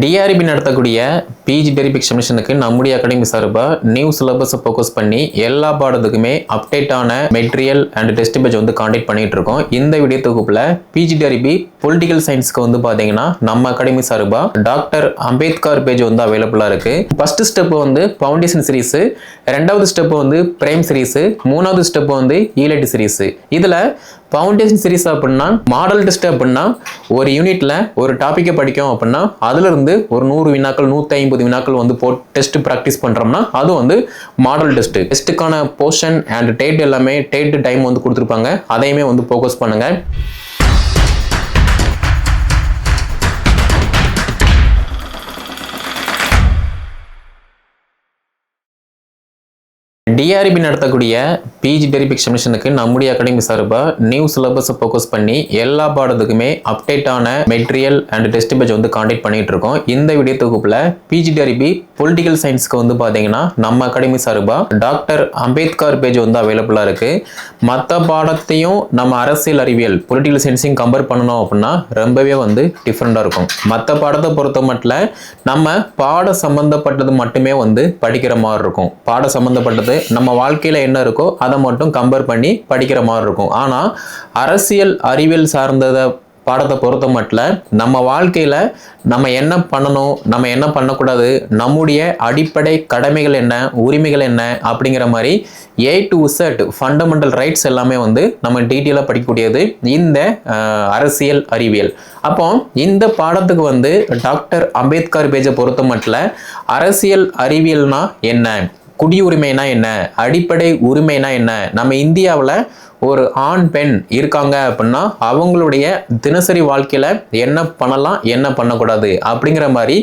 TRP நடத்தக்கூடிய PG TRB எக்ஸாமினேஷனுக்கு நம்முடைய அகாடமி சார்பாக நியூ சிலபஸை ஃபோக்கஸ் பண்ணி எல்லா பாடத்துக்குமே அப்டேட்டான மெட்டீரியல் அண்ட் டெஸ்ட் பேஜ் வந்து காண்டாக்ட் பண்ணிகிட்டு இருக்கோம். இந்த வீடியோ தொகுப்பில் பிஜி டெரிபி பொலிட்டிக்கல் சயின்ஸ்க்கு வந்து பார்த்தீங்கன்னா நம்ம அகாடமி சார்பாக டாக்டர் அம்பேத்கர் பேஜ் வந்து அவைலபிளாக இருக்குது ஃபஸ்ட்டு ஸ்டெப்பு வந்து ஃபவுண்டேஷன் சீரீஸு ரெண்டாவது ஸ்டெப்பு வந்து பிரைம் சீரீஸு மூணாவது ஸ்டெப்பு வந்து ஈலட் சீரீஸு இதில் ஃபவுண்டேஷன் சீரிஸ் அப்படின்னா மாடல் டெஸ்ட் அப்படின்னா ஒரு யூனிட்டில் ஒரு டாப்பிக்கை படிக்கும் அப்படின்னா அதுலேருந்து ஒரு நூறு வினாக்கள் நூற்றி ஐம்பது வினாக்கள் வந்து போ டெஸ்ட் ப்ராக்டிஸ் பண்றோம்னா அது வந்து மாடல் டெஸ்ட்டு டெஸ்ட்டுக்கான போர்ஷன் அண்ட் டேட் எல்லாமே டேட் டைம் வந்து கொடுத்துருப்பாங்க. அதையுமே வந்து ஃபோக்கஸ் பண்ணுங்கள் டிஆர்பி நடத்தக்கூடிய பிஜி டெரிப் எக்ஸாமினேஷனுக்கு நம்முடைய அகாடமி சார்பாக நியூ சிலபஸை ஃபோக்கஸ் பண்ணி எல்லா பாடத்துக்குமே அப்டேட்டான மெட்டீரியல் அண்ட் டெஸ்ட் பேஜ் வந்து காண்டாக்ட் பண்ணிட்டு இருக்கோம். இந்த வீடியோ தொகுப்பில் பிஜி டெரிபி பொலிட்டிக்கல் சயின்ஸ்க்கு வந்து பார்த்தீங்கன்னா நம்ம அகாடமி சார்பாக டாக்டர் அம்பேத்கர் பேஜ் வந்து அவைலபிளாக இருக்குது மற்ற பாடத்தையும் நம்ம அரசியல் அறிவியல் பொலிட்டிக்கல் சயின்ஸையும் கம்பேர் பண்ணணும் அப்படின்னா ரொம்பவே வந்து டிஃப்ரெண்ட்டாக இருக்கும். மற்ற பாடத்தை பொறுத்த மட்டும் நம்ம பாட சம்மந்தப்பட்டது மட்டுமே வந்து படிக்கிற மாதிரி இருக்கும். பாட சம்மந்தப்பட்டது நம்ம வாழ்க்கையில் என்ன இருக்கோ அதை மட்டும் கம்பேர் பண்ணி படிக்கிற மாதிரி இருக்கும். ஆனால் அரசியல் அறிவியல் சார்ந்ததை பாடத்தை பொறுத்த மட்டும் நம்ம வாழ்க்கையில் நம்ம என்ன பண்ணணும் நம்ம என்ன பண்ணக்கூடாது நம்முடைய அடிப்படை கடமைகள் என்ன உரிமைகள் என்ன அப்படிங்கிற மாதிரி A to Z fundamental rights எல்லாமே வந்து நம்ம டீட்டெயிலாக படிக்கக்கூடியது இந்த அரசியல் அறிவியல். அப்போ இந்த பாடத்துக்கு வந்து டாக்டர் அம்பேத்கர் பேஜை பொறுத்த மட்டும் அரசியல் அறிவியல்னா என்ன? குடியுரிமைனா என்ன? அடிப்படை உரிமைனா என்ன? நம்ம இந்தியாவில் ஒரு ஆண் பெண் இருக்காங்க அப்படின்னா அவங்களுடைய தினசரி வாழ்க்கையில் என்ன பண்ணலாம் என்ன பண்ணக்கூடாது அப்படிங்கிற மாதிரி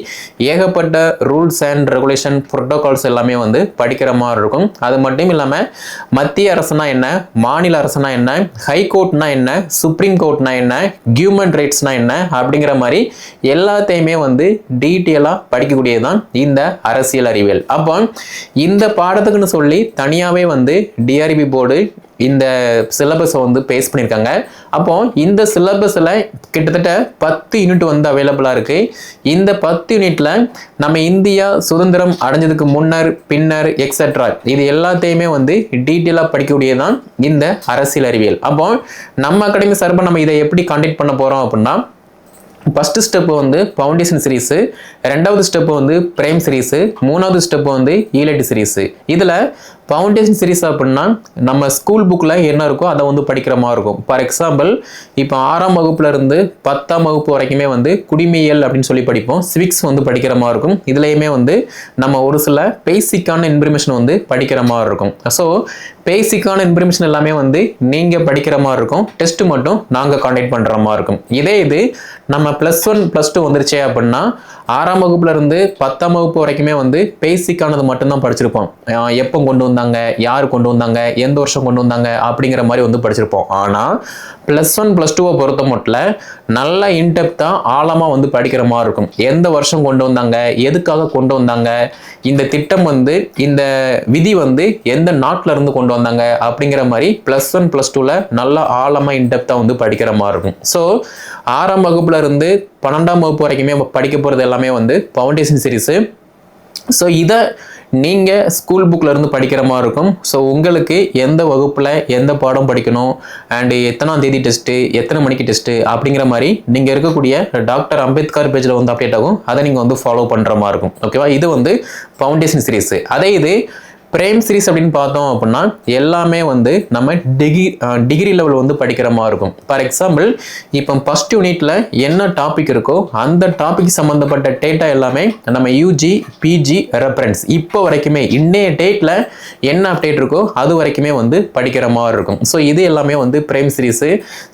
ஏகப்பட்ட ரூல்ஸ் அண்ட் ரெகுலேஷன் ப்ரோட்டோகால்ஸ் எல்லாமே வந்து படிக்கிற மாதிரி இருக்கும். அது மட்டும் இல்லாமல் மத்திய அரசுனா என்ன மாநில அரசுனா என்ன ஹை கோர்ட்னா என்ன சுப்ரீம் கோர்ட்னா என்ன ஹியூமன் ரைட்ஸ்னா என்ன அப்படிங்கிற மாதிரி எல்லாத்தையுமே வந்து டீட்டெயிலாக படிக்கக்கூடியதுதான் இந்த அரசியல் அறிவியல். அப்போ இந்த பாடத்துக்குன்னு சொல்லி தனியாகவே வந்து டிஆர்பி போர்டு இந்த சிலபஸை வந்து பேஸ் பண்ணியிருக்காங்க அப்போ இந்த சிலபஸில் கிட்டத்தட்ட பத்து யூனிட் வந்து அவைலபிளாக இருக்குது இந்த பத்து யூனிட்டில் நம்ம இந்தியா சுதந்திரம் அடைஞ்சதுக்கு முன்னர் பின்னர் எக்ஸெட்ரா இது எல்லாத்தையுமே வந்து டீட்டெயிலாக படிக்கக்கூடியதான் இந்த அரசியல் அறிவியல். அப்போ நம்ம அகாடமி சார்பாக நம்ம இதை எப்படி காண்டக்ட் பண்ண போகிறோம் அப்படின்னா ஃபஸ்ட்டு ஸ்டெப்பு வந்து ஃபவுண்டேஷன் சீரீஸு ரெண்டாவது ஸ்டெப்பு வந்து பிரைம் சீரீஸு மூணாவது ஸ்டெப்பு வந்து ஈலட் சீரீஸு இதில் ஃபவுண்டேஷன் சீரீஸ் அப்படின்னா நம்ம ஸ்கூல் புக்கில் என்ன இருக்கோ அதை வந்து படிக்கிற மாதிரி இருக்கும். ஃபார் எக்ஸாம்பிள் இப்போ ஆறாம் வகுப்புலேருந்து பத்தாம் வகுப்பு வரைக்குமே வந்து குடிமையல் அப்படின்னு சொல்லி படிப்போம். சிவிக்ஸ் வந்து படிக்கிற மாதிரி இருக்கும். இதுலேயுமே வந்து நம்ம ஒரு சில பேசிக்கான இன்ஃபர்மேஷன் வந்து படிக்கிற மாதிரி இருக்கும். ஸோ பேசிக்கான இன்ஃபர்மேஷன் எல்லாமே வந்து நீங்கள் படிக்கிற மாதிரி இருக்கும். டெஸ்ட் மட்டும் நாங்கள் காண்டாக்ட் பண்ணுற மாதிரி இருக்கும். இதே இது நம்ம ப்ளஸ் ஒன் ப்ளஸ் டூ வந்துருச்சே அப்படின்னா ஆறாம் வகுப்புலேருந்து பத்தாம் வகுப்பு வரைக்குமே வந்து பேசிக்கானது மட்டும்தான் படிச்சிருப்போம். எப்போ கொண்டு வந்து வந்தாங்க யார் கொண்டு வந்தாங்க எந்த வருஷம் கொண்டு வந்தாங்க அப்படிங்கிற மாதிரி வந்து படிச்சிருப்போம். ஆனால் ப்ளஸ் ஒன் ப்ளஸ் டூவை பொறுத்த மட்டும் நல்லா இன்டெப்த்தாக ஆழமாக வந்து படிக்கிற மாதிரி இருக்கும். எந்த வருஷம் கொண்டு வந்தாங்க எதுக்காக கொண்டு வந்தாங்க இந்த திட்டம் வந்து இந்த விதி வந்து எந்த நாட்டில் இருந்து கொண்டு வந்தாங்க அப்படிங்கிற மாதிரி ப்ளஸ் ஒன் ப்ளஸ் டூவில் நல்லா ஆழமாக இன்டெப்த்தாக வந்து படிக்கிற மாதிரி இருக்கும். ஸோ ஆறாம் வகுப்புல இருந்து பன்னெண்டாம் வகுப்பு வரைக்குமே படிக்க போகிறது எல்லாமே வந்து ஃபவுண்டேஷன் சீரிஸு ஸோ இதை நீங்கள் ஸ்கூல் புக்கிலருந்து படிக்கிற மாதிரி இருக்கும். ஸோ உங்களுக்கு எந்த வகுப்பில் எந்த பாடம் படிக்கணும்? அண்டு எத்தனாம் தேதி டெஸ்ட்டு எத்தனை மணிக்கு டெஸ்ட்டு அப்படிங்கிற மாதிரி நீங்கள் இருக்கக்கூடிய டாக்டர் அம்பேத்கர் பேஜில் வந்து அப்டேட் ஆகும். அதை நீங்கள் வந்து ஃபாலோ பண்ணுற மாதிரி இருக்கும். ஓகேவா இது வந்து ஃபவுண்டேஷன் சீரிஸு அதே இது பிரேம் சீரிஸ் அப்படின்னு பார்த்தோம் அப்படின்னா எல்லாமே வந்து நம்ம டிகிரி டிகிரி லெவல் வந்து படிக்கிற மாதிரி இருக்கும். ஃபார் எக்ஸாம்பிள் இப்போ ஃபஸ்ட் யூனிட்ல என்ன டாபிக் இருக்கோ அந்த டாபிக் சம்மந்தப்பட்ட டேட்டா எல்லாமே நம்ம யூஜி பிஜி ரெஃபரன்ஸ் இப்போ வரைக்குமே இன்னைய டேட்டில் என்ன அப்டேட் இருக்கோ அது வரைக்குமே வந்து படிக்கிற மாதிரி இருக்கும். ஸோ இது எல்லாமே வந்து பிரேம் சீரிஸு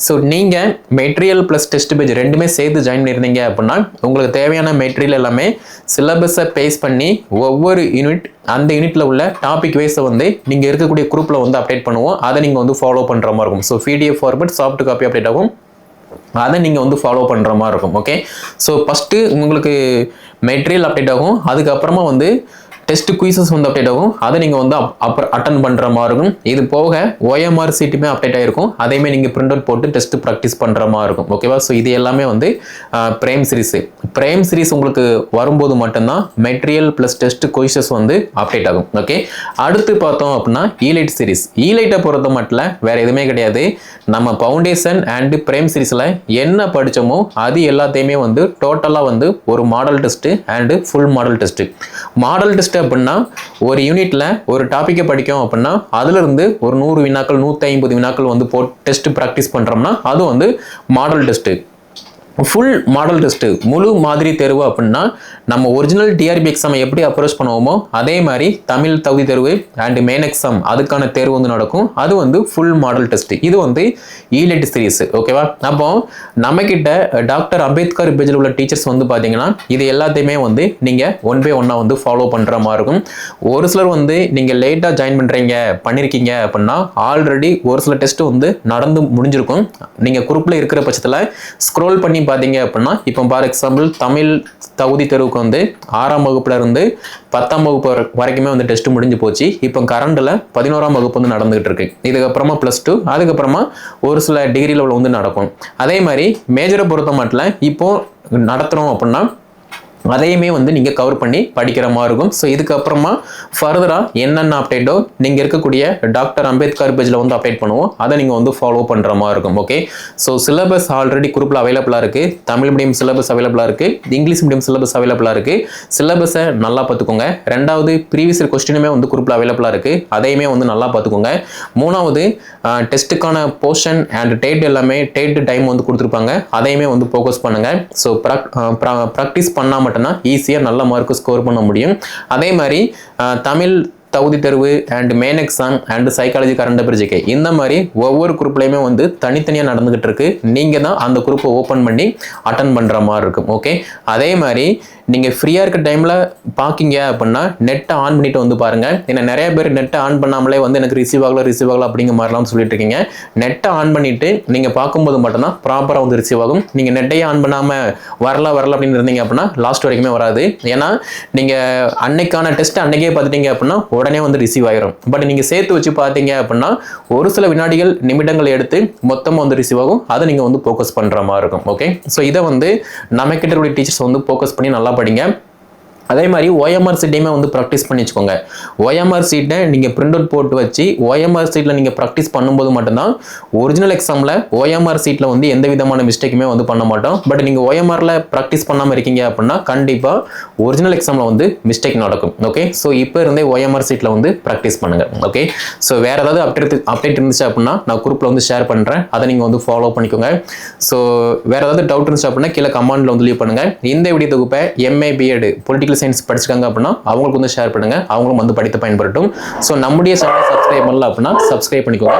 ஸோ நீங்கள் மெட்டீரியல் ப்ளஸ் டெஸ்ட் பேஜ் ரெண்டுமே சேர்த்து ஜாயின் பண்ணியிருந்தீங்க அப்படின்னா உங்களுக்கு தேவையான மெட்டீரியல் எல்லாமே சிலபஸை பேஸ் பண்ணி ஒவ்வொரு யூனிட் அந்த யூனிட்ல உள்ள டாபிக் வைஸை வந்து நீங்கள் இருக்கக்கூடிய குரூப்பில் வந்து அப்டேட் பண்ணுவோம். அதை நீங்கள் வந்து ஃபாலோ பண்ணுற மாதிரி இருக்கும். So PDF format soft copy update ஆகும். அதை நீங்கள் வந்து ஃபாலோ பண்ணுற மாதிரி இருக்கும். ஓகே ஸோ ஃபஸ்ட்டு உங்களுக்கு மெட்டீரியல் அப்டேட் ஆகும். அதுக்கப்புறமா வந்து டெஸ்ட் குயிசஸ் வந்து அப்டேட் ஆகும். அதை நீங்கள் வந்து அப்புறம் அட்டன் பண்ணுற மாதிரி இருக்கும் இது போக ஓஎம்ஆர் சீட்டுமே அப்டேட் ஆகிருக்கும் அதையுமே நீங்கள் பிரிண்ட் அவுட் போட்டு டெஸ்ட் ப்ராக்டிஸ் பண்ணுற மாதிரி இருக்கும் ஓகேவா ஸோ இது எல்லாமே வந்து பிரேம் சீரிஸ் பிரேம் சீரிஸ் உங்களுக்கு வரும்போது மட்டும்தான் மெட்டீரியல் ப்ளஸ் டெஸ்ட் குயிசஸ் வந்து அப்டேட் ஆகும். ஓகே அடுத்து பார்த்தோம் அப்படின்னா ஈலைட் சீரிஸ் ஈலைட்டை பொறுத்த மட்டும் வேற எதுவுமே கிடையாது. நம்ம ஃபவுண்டேஷன் அண்ட் பிரேம் சீரிஸில் என்ன படித்தோமோ அது எல்லாத்தையுமே வந்து டோட்டலாக வந்து ஒரு model test and full model test model test அப்படின்னா ஒரு யூனிட்டில் ஒரு டாப்பிக்கை படிக்கும் அப்படின்னா அதுலேருந்து ஒரு நூறு வினாக்கள் நூற்றி ஐம்பது வினாக்கள் வந்து போ டெஸ்ட் ப்ராக்டிஸ் பண்ணுறோம்னா அது வந்து model test full model test முழு மாதிரி தேர்வு அப்படின்னா நம்ம ஒரிஜினல் டிஆர்பி எக்ஸாமை எப்படி அப்ரோச் பண்ணுவோமோ அதே மாதிரி தமிழ் தகுதி தேர்வு அண்ட் மெயின் எக்ஸாம் அதுக்கான தேர்வு வந்து நடக்கும். அது வந்து ஃபுல் மாடல் டெஸ்ட் இது வந்து ஈலெட் சீரீஸ் ஓகேவா அப்போ நம்மக்கிட்ட டாக்டர் அம்பேத்கர் பேஜில் உள்ள டீச்சர்ஸ் வந்து பார்த்தீங்கன்னா இது எல்லாத்தையுமே வந்து நீங்கள் ஒன் பை ஒன்னாக வந்து ஃபாலோ பண்ணுற மாதிரி இருக்கும். ஒரு சிலர் வந்து நீங்கள் லேட்டாக ஜாயின் பண்ணுறீங்க பண்ணியிருக்கீங்க அப்படின்னா ஆல்ரெடி ஒரு சில டெஸ்ட் வந்து நடந்து முடிஞ்சிருக்கும். நீங்கள் குரூப்பில் இருக்கிற பட்சத்தில் ஸ்க்ரோல் பண்ணி பார்த்தீங்க அப்படின்னா இப்போ ஃபார் எக்ஸாம்பிள் தமிழ் தகுதி தெருவுக்கு வந்து ஆறாம் வகுப்புல இருந்து பத்தாம் வகுப்பு வரை- வரைக்குமே வந்து டெஸ்ட் முடிஞ்சு போச்சு. இப்போ கரண்டில் பதினோராம் வகுப்பு வந்து நடந்துகிட்டு இருக்கு. இதுக்கப்புறமா ப்ளஸ் டூ அதுக்கப்புறமா ஒரு சில டிகிரி லெவல் வந்து நடக்கும். அதே மாதிரி மேஜரை பொறுத்த மட்டும் இப்போ நடத்துகிறோம் அப்படின்னா அதையுமே வந்து நீங்கள் கவர் பண்ணி படிக்கிற மாதிரி இருக்கும். ஸோ இதுக்கப்புறமா ஃபர்தராக என்னென்ன அப்டேட்டோ நீங்கள் இருக்கக்கூடிய டாக்டர் அம்பேத்கர் பேஜில் வந்து அப்டேட் பண்ணுவோம். அதை நீங்கள் வந்து ஃபாலோ பண்ணுற மாதிரி இருக்கும் ஓகே ஸோ சிலபஸ் ஆல்ரெடி குரூப்பில் அவைலபிளாக இருக்குது தமிழ் மீடியம் சிலபஸ் அவைலபிளாக இருக்குது இங்கிலீஷ் மீடியம் சிலபஸ் அவைலபிளாக இருக்குது சிலபஸை நல்லா பார்த்துக்கோங்க. ரெண்டாவது ப்ரீவியஸ் கொஸ்டினுமே வந்து குரூப்பில் அவைலபிளாக இருக்குது அதையுமே வந்து நல்லா பார்த்துக்கோங்க. மூணாவது டெஸ்ட்டுக்கான போர்ஷன் அண்ட் டேட் எல்லாமே டேட் டைம் வந்து கொடுத்துருப்பாங்க. அதையுமே வந்து ஃபோக்கஸ் பண்ணுங்கள் ஸோ ப்ராக்டிஸ் பண்ணாமல் மட்டும்தான் ஈஸியாக நல்ல மார்க்கு ஸ்கோர் பண்ண முடியும். அதே மாதிரி தமிழ் தகுதி தேர்வு and main exam and psychology current அபிரிஜிகே இந்த மாதிரி ஒவ்வொரு குரூப்லையுமே வந்து தனித்தனியாக நடந்துகிட்டு இருக்கு. நீங்கள் தான் அந்த குரூப்பை ஓப்பன் பண்ணி அட்டன் பண்ணுற மாதிரி இருக்கும். ஓகே அதே மாதிரி நீங்கள் ஃப்ரீயாக இருக்க டைமில் பார்க்கிங்க அப்படின்னா நெட்டை ஆன் பண்ணிட்டு வந்து பாருங்கள் ஏன்னா நிறைய பேர் நெட்டை ஆன் பண்ணாமலே வந்து எனக்கு ரிசீவ் ஆகல ரிசீவ் ஆகலாம் அப்படிங்கிற மாதிரிலாம் சொல்லிட்டு இருக்கீங்க. நெட்டை ஆன் பண்ணிட்டு நீங்கள் பார்க்கும்போது மட்டும்தான் ப்ராப்பராக வந்து ரிசீவ் ஆகும். நீங்கள் நெட்டையே ஆன் பண்ணாமல் வரல வரல அப்படின்னு இருந்தீங்க அப்படின்னா லாஸ்ட் வரைக்குமே வராது. ஏன்னா நீங்கள் அன்னைக்கான டெஸ்ட் அன்னைக்கே பார்த்துட்டீங்க அப்படின்னா உடனே வந்து ரிசீவ் ஆகிரும் பட் நீங்கள் சேர்த்து வச்சு பார்த்தீங்க அப்படின்னா ஒரு சில வினாடிகள் நிமிடங்கள் எடுத்து மொத்தமாக வந்து ரிசீவ் ஆகும். அதை நீங்கள் வந்து ஃபோக்கஸ் பண்ணுற மாதிரி இருக்கும். ஓகே ஸோ இதை வந்து நம்ம கிட்ட இருக்கக்கூடிய டீச்சர்ஸ் வந்து ஃபோக்கஸ் பண்ணி நல்லா நல்லா அதே மாதிரி ஓஎம்ஆர் சீட்டையுமே வந்து ப்ராக்டிஸ் பண்ணி வச்சுக்கோங்க. ஓஎம்ஆர் சீட்டை நீங்கள் பிரிண்ட் அவுட் போட்டு வச்சு ஓஎம்ஆர் சீட்டில் நீங்கள் ப்ராக்டிஸ் பண்ணும்போது மட்டும்தான் ஒரிஜினல் எக்ஸாமில் ஓஎம்ஆர் சீட்டில் வந்து எந்த விதமான மிஸ்டேக்குமே வந்து பண்ண மாட்டோம். பட் நீங்கள் ஓஎம்ஆரில் ப்ராக்டிஸ் பண்ணாமல் இருக்கீங்க அப்படின்னா கண்டிப்பாக ஒரிஜினல் எக்ஸாமில் வந்து மிஸ்டேக் நடக்கும். ஓகே ஸோ இப்போ இருந்தே ஓஎம்ஆர் சீட்டில் வந்து ப்ராக்டிஸ் பண்ணுங்கள் ஓகே ஸோ வேறு ஏதாவது அப்டேட் அப்டேட் இருந்துச்சு அப்படின்னா நான் குரூப்பில் வந்து ஷேர் பண்ணுறேன் அதை நீங்கள் வந்து ஃபாலோ பண்ணிக்கோங்க. ஸோ வேறு ஏதாவது டவுட் இருந்துச்சு அப்படின்னா கீழே கமாண்டில் வந்து லீவ் பண்ணுங்கள் இந்த வீடியோ தொகுப்பை எம்ஏ பிஎட் பொலிட்டிக்கல் சயின்ஸ் படிச்சிருக்காங்க அப்படின்னா அவங்களுக்கு வந்து ஷேர் பண்ணுங்கள் அவங்களும் வந்து படித்து பயன்படுத்தும் ஸோ நம்முடைய சேனலை சப்ஸ்கிரைப் பண்ணல அப்படின்னா சப்ஸ்கிரைப் பண்ணிக்கோங்க.